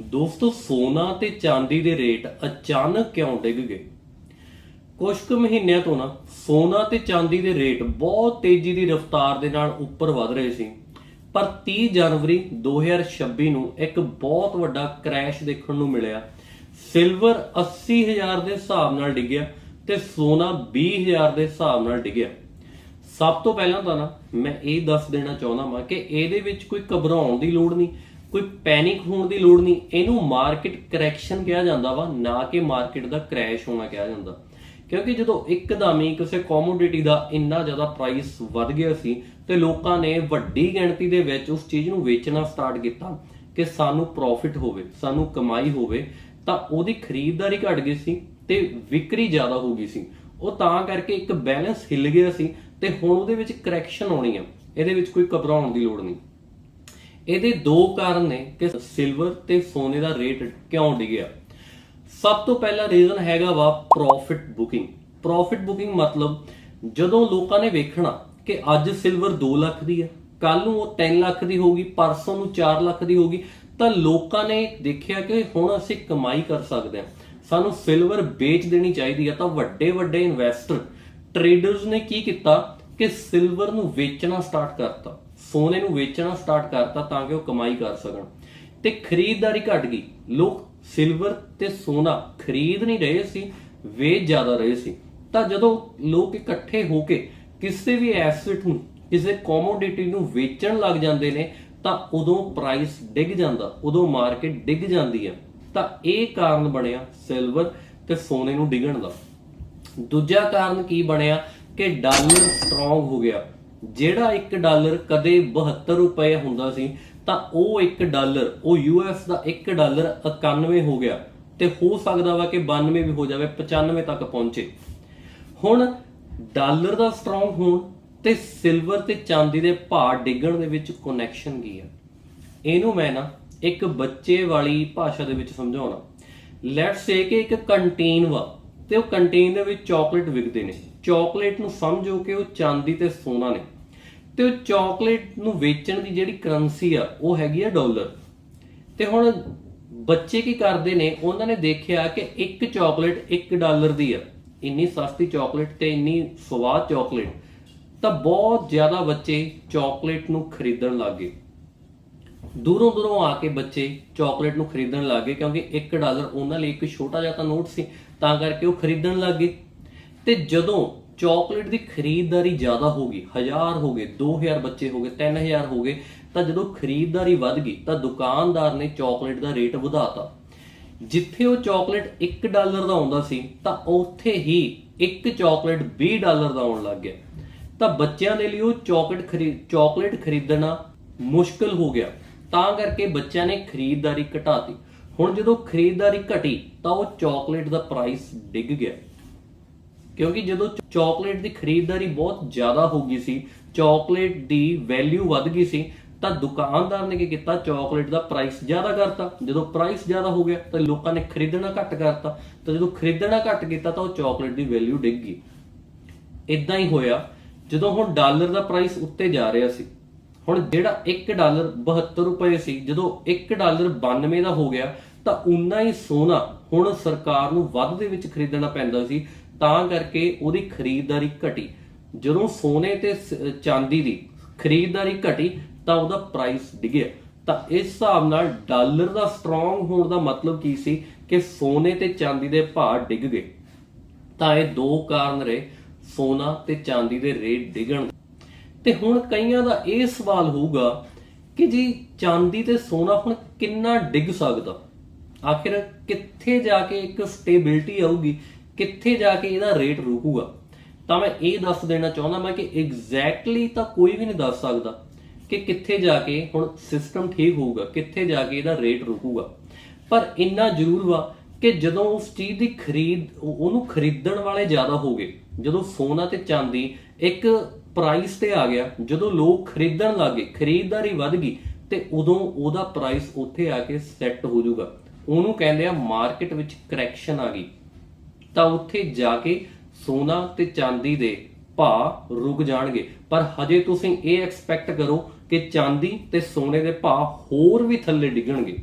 ਦੋਸਤੋ, ਸੋਨਾ ਤੇ ਚਾਂਦੀ ਦੇ ਰੇਟ ਅਚਾਨਕ ਕਿਉਂ ਡਿੱਗ ਗਏ? ਕੁਝ ਕੁ ਮਹੀਨਿਆਂ ਤੋਂ ਨਾ, ਸੋਨਾ ਤੇ ਚਾਂਦੀ ਦੇ ਰੇਟ ਬਹੁਤ ਤੇਜ਼ੀ ਦੀ ਰਫ਼ਤਾਰ ਦੇ ਨਾਲ ਉੱਪਰ ਵਧ ਰਹੇ ਸੀ। ਪਰ 30 ਜਨਵਰੀ 2026 ਨੂੰ ਇੱਕ ਬਹੁਤ ਵੱਡਾ ਕ੍ਰੈਸ਼ ਦੇਖਣ ਨੂੰ ਮਿਲਿਆ। ਸਿਲਵਰ 80000 ਦੇ ਹਿਸਾਬ ਨਾਲ ਡਿੱਗਿਆ ਤੇ ਸੋਨਾ 20000 ਦੇ ਹਿਸਾਬ ਨਾਲ ਡਿੱਗਿਆ। ਸਭ ਤੋਂ ਪਹਿਲਾਂ ਤਾਂ ਨਾ, ਮੈਂ ਇਹ ਦੱਸ ਦੇਣਾ ਚਾਹੁੰਦਾ ਹਾਂ ਕਿ ਇਹਦੇ ਵਿੱਚ ਕੋਈ ਘਬਰਾਉਣ ਦੀ ਲੋੜ ਨਹੀਂ। ਕੋਈ ਪੈਨਿਕ ਹੋਣ ਦੀ ਲੋੜ ਨਹੀਂ। ਇਹਨੂੰ ਮਾਰਕੀਟ ਕਰੈਕਸ਼ਨ ਕਿਹਾ ਜਾਂਦਾ ਵਾ, ਨਾ ਕਿ ਮਾਰਕੀਟ ਦਾ ਕ੍ਰੈਸ਼ ਹੋਣਾ ਕਿਹਾ ਜਾਂਦਾ। ਕਿਉਂਕਿ ਜਦੋਂ ਇੱਕਦਮ ਹੀ ਕਿਸੇ ਕਮੋਡਿਟੀ ਦਾ ਇੰਨਾ ਜ਼ਿਆਦਾ ਪ੍ਰਾਈਸ ਵੱਧ ਗਿਆ ਸੀ ਤੇ ਲੋਕਾਂ ਨੇ ਵੱਡੀ ਗਿਣਤੀ ਦੇ ਵਿੱਚ ਉਸ ਚੀਜ਼ ਨੂੰ ਵੇਚਣਾ ਸਟਾਰਟ ਕੀਤਾ ਕਿ ਸਾਨੂੰ ਪ੍ਰੋਫਿਟ ਹੋਵੇ, ਸਾਨੂੰ ਕਮਾਈ ਹੋਵੇ, ਤਾਂ ਉਹਦੀ ਖਰੀਦਦਾਰੀ ਘਟ ਗਈ ਸੀ ਤੇ ਵਿਕਰੀ ਜ਼ਿਆਦਾ ਹੋ ਗਈ ਸੀ। ਉਹ ਤਾਂ ਕਰਕੇ ਇੱਕ ਬੈਲੈਂਸ ਹਿੱਲ ਗਿਆ ਸੀ ਤੇ ਹੁਣ ਉਹਦੇ ਵਿੱਚ ਕਰੈਕਸ਼ਨ ਆਉਣੀ ਆ। ਇਹਦੇ ਵਿੱਚ ਕੋਈ ਘਬਰਾਉਣ ਦੀ ਲੋੜ ਨਹੀਂ। ਇਹਦੇ ਦੋ ਕਾਰਨ ਨੇ ਕਿ ਸਿਲਵਰ ਤੇ ਸੋਨੇ ਦਾ ਰੇਟ ਕਿਉਂ ਡਿੱਗਿਆ? ਸਭ ਤੋਂ ਪਹਿਲਾ ਰੀਜ਼ਨ ਹੈਗਾ ਵਾ ਪ੍ਰੋਫਿਟ ਬੁਕਿੰਗ ਪ੍ਰੋਫਿਟ ਬੁਕਿੰਗ ਮਤਲਬ ਜਦੋਂ ਲੋਕਾਂ ਨੇ ਵੇਖਣਾ ਕਿ ਅੱਜ ਸਿਲਵਰ 2 ਲੱਖ ਦੀ ਹੈ ਕੱਲ ਨੂੰ ਉਹ 3 ਲੱਖ ਦੀ ਹੋਊਗੀ, ਪਰਸੋਂ ਨੂੰ 4 ਲੱਖ ਦੀ ਹੋਊਗੀ, ਤਾਂ ਲੋਕਾਂ ਨੇ ਦੇਖਿਆ ਕਿ ਹੁਣ ਅਸੀਂ ਕਮਾਈ ਕਰ ਸਕਦੇ ਹਾਂ। ਸਾਨੂੰ ਸਿਲਵਰ ਵੇਚ ਦੇਣੀ ਚਾਹੀਦੀ ਹੈ, ਤਾਂ ਵੱਡੇ ਵੱਡੇ ਇਨਵੈਸਟਰ ਟ੍ਰੇਡਰਸ ਨੇ ਕੀ ਕੀਤਾ ਕਿ ਸਿਲਵਰ ਨੂੰ ਵੇਚਣਾ ਸਟਾਰਟ ਕਰਤਾ। ਸੋਨੇ ਨੂੰ ਵੇਚਣਾ ਸਟਾਰਟ ਕਰਤਾ ਤਾਂ ਕਿ ਉਹ ਕਮਾਈ ਕਰ ਸਕਣ। ਤੇ ਖਰੀਦਦਾਰੀ ਘਟ ਗਈ। ਲੋਕ ਸਿਲਵਰ ਤੇ ਸੋਨਾ ਖਰੀਦ ਨਹੀਂ ਰਹੇ ਸੀ, ਵੇਚ ਜ਼ਿਆਦਾ ਰਹੇ ਸੀ। ਤਾਂ ਜਦੋਂ ਲੋਕ ਇਕੱਠੇ ਹੋ ਕੇ ਕਿਸੇ ਵੀ ਐਸੈਟ ਨੂੰ, ਕਿਸੇ ਕਮੋਡਿਟੀ ਨੂੰ ਵੇਚਣ ਲੱਗ ਜਾਂਦੇ ਨੇ, ਤਾਂ ਉਦੋਂ ਪ੍ਰਾਈਸ ਡਿੱਗ ਜਾਂਦਾ, ਉਦੋਂ ਮਾਰਕੀਟ ਡਿੱਗ ਜਾਂਦੀ ਹੈ ਤਾਂ ਇਹ ਕਾਰਨ ਬਣਿਆ ਸਿਲਵਰ ਤੇ ਸੋਨੇ ਨੂੰ ਡਿੱਗਣ ਦਾ। ਦੂਜਾ ਕਾਰਨ ਕੀ ਬਣਿਆ ਕਿ ਡਾਲਰ ਸਟਰੋਂਗ ਹੋ ਗਿਆ। ਜਿਹੜਾ 1 ਡਾਲਰ ਕਦੇ 72 ਰੁਪਏ ਹੁੰਦਾ ਸੀ, ਤਾਂ ਉਹ 1 ਡਾਲਰ, ਉਹ ਯੂਐਸ ਦਾ 1 ਡਾਲਰ 91 ਹੋ ਗਿਆ ਤੇ ਹੋ ਸਕਦਾ ਵਾ ਕਿ 92 ਵੀ ਹੋ ਜਾਵੇ 95 ਤੱਕ ਪਹੁੰਚੇ। ਹੁਣ ਡਾਲਰ ਦਾ ਸਟਰੋਂਗ ਹੋਣ ਤੇ ਸਿਲਵਰ ਤੇ ਚਾਂਦੀ ਦੇ ਭਾਅ ਡਿੱਗਣ ਦੇ ਵਿੱਚ ਕਨੈਕਸ਼ਨ ਕੀ ਹੈ ਇਹਨੂੰ ਮੈਂ ਨਾ ਇੱਕ ਬੱਚੇ ਵਾਲੀ ਭਾਸ਼ਾ ਦੇ ਵਿੱਚ ਸਮਝਾਉਣਾ। ਲੈਟਸ ਸੇ ਕਿ ਇੱਕ ਕੰਟੀਨ ਵਾ ਤੇ ਉਹ ਕੰਟੀਨ ਦੇ ਵਿੱਚ ਚਾਕਲੇਟ ਵਿਕਦੇ ਨੇ। ਚਾਕਲੇਟ ਨੂੰ ਸਮਝੋ ਕਿ ਉਹ ਚਾਂਦੀ ਤੇ ਸੋਨਾ ਨੇ। ਤੇ ਉਹ ਚਾਕਲੇਟ ਨੂੰ ਵੇਚਣ ਦੀ ਜਿਹੜੀ ਕਰੰਸੀ ਆ, ਉਹ ਹੈਗੀ ਆ ਡਾਲਰ ਤੇ ਹੁਣ ਬੱਚੇ ਕੀ ਕਰਦੇ ਨੇ, ਉਹਨਾਂ ਨੇ ਦੇਖਿਆ ਕਿ ਇੱਕ ਚਾਕਲੇਟ 1 ਡਾਲਰ ਦੀ ਆ। ਇੰਨੀ ਸਸਤੀ ਚਾਕਲੇਟ ਤੇ ਇੰਨੀ ਸਵਾਦ ਚਾਕਲੇਟ ਤਾਂ ਬਹੁਤ ਜ਼ਿਆਦਾ ਬੱਚੇ ਚਾਕਲੇਟ ਨੂੰ ਖਰੀਦਣ ਲੱਗੇ। ਦੂਰੋਂ ਦੂਰੋਂ ਆ ਕੇ ਬੱਚੇ ਚਾਕਲੇਟ ਨੂੰ ਖਰੀਦਣ ਲੱਗੇ, ਕਿਉਂਕਿ 1 ਡਾਲਰ ਉਹਨਾਂ ਲਈ ਇੱਕ ਛੋਟਾ ਜਿਹਾ ਤਾਂ ਨੋਟ ਸੀ, ਤਾਂ ਕਰਕੇ ਉਹ ਖਰੀਦਣ ਲੱਗੇ। ਤੇ ਜਦੋਂ ਚਾਕਲੇਟ ਦੀ ਖਰੀਦਦਾਰੀ ਜ਼ਿਆਦਾ ਹੋ ਗਈ 1000 ਹੋ ਗਏ 2000 ਬੱਚੇ ਹੋ ਗਏ 3000 ਹੋ ਗਏ, ਤਾਂ ਜਦੋਂ ਖਰੀਦਦਾਰੀ ਵੱਧ ਗਈ, ਤਾਂ ਦੁਕਾਨਦਾਰ ਨੇ ਚਾਕਲੇਟ ਦਾ ਰੇਟ ਵਧਾਤਾ। ਜਿੱਥੇ ਉਹ ਚਾਕਲੇਟ 1 ਡਾਲਰ ਦਾ ਆਉਂਦਾ ਸੀ, ਤਾਂ ਉੱਥੇ ਹੀ ਇੱਕ ਚਾਕਲੇਟ 20 ਡਾਲਰ ਦਾ ਆਉਣ ਲੱਗ ਗਿਆ। ਤਾਂ ਬੱਚਿਆਂ ਦੇ ਲਈ ਉਹ ਚਾਕਲੇਟ ਖਰੀਦ ਚਾਕਲੇਟ ਖਰੀਦਣਾ ਮੁਸ਼ਕਲ ਹੋ ਗਿਆ। ਤਾਂ ਕਰਕੇ ਬੱਚਿਆਂ ਨੇ ਖਰੀਦਦਾਰੀ ਘਟਾਤੀ। ਹੁਣ ਜਦੋਂ ਖਰੀਦਦਾਰੀ ਘਟੀ, ਤਾਂ ਉਹ ਚਾਕਲੇਟ ਦਾ ਪ੍ਰਾਈਸ ਡਿੱਗ ਗਿਆ। ਕਿਉਂਕਿ ਜਦੋਂ ਚਾਕਲੇਟ ਦੀ ਖਰੀਦਦਾਰੀ ਬਹੁਤ ਜ਼ਿਆਦਾ ਹੋ ਗਈ ਸੀ ਚਾਕਲੇਟ ਦੀ ਵੈਲਿਊ ਵੱਧ ਗਈ ਸੀ, ਤਾਂ ਦੁਕਾਨਦਾਰ ਨੇ ਕੀ ਕੀਤਾ? ਚਾਕਲੇਟ ਦਾ ਪ੍ਰਾਈਸ ਜ਼ਿਆਦਾ ਕਰਤਾ। ਜਦੋਂ ਪ੍ਰਾਈਸ ਜ਼ਿਆਦਾ ਹੋ ਗਿਆ, ਤਾਂ ਲੋਕਾਂ ਨੇ ਖਰੀਦਣਾ ਘੱਟ ਕਰਤਾ। ਤਾਂ ਜਦੋਂ ਖਰੀਦਣਾ ਘੱਟ ਕੀਤਾ, ਤਾਂ ਉਹ ਚਾਕਲੇਟ ਦੀ ਵੈਲਿਊ ਡਿੱਗ ਗਈ। ਇਦਾਂ ਹੀ ਹੋਇਆ, ਜਦੋਂ ਹੁਣ ਡਾਲਰ ਦਾ ਪ੍ਰਾਈਸ ਉੱਤੇ ਜਾ ਰਿਹਾ ਸੀ, ਹੁਣ ਜਿਹੜਾ 1 ਡਾਲਰ 72 ਰੁਪਏ ਸੀ, ਜਦੋਂ 1 ਡਾਲਰ 92 ਦਾ ਹੋ ਗਿਆ, ਤਾਂ ਉਨਾ ਹੀ ਸੋਨਾ ਹੁਣ ਸਰਕਾਰ ਨੂੰ ਵੱਧ ਦੇ ਵਿੱਚ ਖਰੀਦਣਾ ਪੈਂਦਾ ਸੀ। ਤਾਂ ਕਰਕੇ ਉਹਦੀ ਖਰੀਦਦਾਰੀ ਘਟੀ। ਜਦੋਂ ਸੋਨੇ ਤੇ ਚਾਂਦੀ ਦੀ ਖਰੀਦਦਾਰੀ ਘਟੀ, ਤਾਂ ਉਹਦਾ ਪ੍ਰਾਈਸ ਡਿੱਗਿਆ। ਤਾਂ ਇਸ ਹਿਸਾਬ ਨਾਲ ਡਾਲਰ ਦਾ ਸਟਰੋਂਗ ਹੋਣ ਦਾ ਮਤਲਬ ਕੀ ਸੀ ਕਿ ਸੋਨੇ ਤੇ ਚਾਂਦੀ ਦੇ ਭਾਅ ਡਿੱਗ ਗਏ। ਤਾਂ ਇਹ ਦੋ ਕਾਰਨ ਰਹੇ, ਸੋਨਾ ਤੇ ਚਾਂਦੀ ਦੇ ਰੇਟ ਡਿੱਗਣ ਤੇ ਹੁਣ ਕਈਆਂ ਦਾ ਇਹ ਸਵਾਲ ਹੋਊਗਾ ਕਿ ਜੀ ਚਾਂਦੀ ਤੇ ਸੋਨਾ ਹੁਣ ਕਿੰਨਾ ਡਿੱਗ ਸਕਦਾ? ਆਖਿਰ ਕਿੱਥੇ ਜਾ ਕੇ ਇੱਕ ਸਟੇਬਿਲਟੀ ਆਊਗੀ? ਕਿੱਥੇ ਜਾ ਕੇ ਇਹਦਾ ਰੇਟ ਰੁਕੂਗਾ? ਤਾਂ ਮੈਂ ਇਹ ਦੱਸ ਦੇਣਾ ਚਾਹੁੰਦਾ ਮੈਂ ਕਿ ਐਗਜ਼ੈਕਟਲੀ ਤਾਂ ਕੋਈ ਵੀ ਨਹੀਂ ਦੱਸ ਸਕਦਾ ਕਿ ਕਿੱਥੇ ਜਾ ਕੇ ਹੁਣ ਸਿਸਟਮ ਠੀਕ ਹੋਊਗਾ, ਕਿੱਥੇ ਜਾ ਕੇ ਇਹਦਾ ਰੇਟ ਰੁਕੂਗਾ। ਪਰ ਇੰਨਾ ਜ਼ਰੂਰ ਵਾ ਕਿ ਜਦੋਂ ਉਸ ਚੀਜ਼ ਦੀ ਖਰੀਦ ਉਹਨੂੰ ਖਰੀਦਣ ਵਾਲੇ ਜ਼ਿਆਦਾ ਹੋ ਗਏ, ਜਦੋਂ ਸੋਨਾ ਤੇ ਚਾਂਦੀ ਇੱਕ ਪ੍ਰਾਈਸ ਤੇ ਆ ਗਿਆ, ਜਦੋਂ ਲੋਕ ਖਰੀਦਣ ਲੱਗੇ ਖਰੀਦਦਾਰੀ ਵੱਧ ਗਈ, ਤੇ ਉਦੋਂ ਉਹਦਾ ਪ੍ਰਾਈਸ ਉੱਥੇ ਆ ਕੇ ਸੈੱਟ ਹੋ ਜਾਊਗਾ। ਉਹਨੂੰ ਕਹਿੰਦੇ ਆ ਮਾਰਕੀਟ ਵਿੱਚ ਕਰੈਕਸ਼ਨ ਆ ਗਈ। ਤਾਂ ਉੱਥੇ ਜਾ ਕੇ ਸੋਨਾ ਤੇ ਚਾਂਦੀ ਦੇ ਭਾਅ ਰੁਕ ਜਾਣਗੇ। ਪਰ ਹਜੇ ਤੁਸੀਂ ਇਹ ਐਕਸਪੈਕਟ ਕਰੋ ਕਿ ਚਾਂਦੀ ਤੇ ਸੋਨੇ ਦੇ ਭਾਅ ਹੋਰ ਵੀ ਥੱਲੇ ਡਿੱਗਣਗੇ।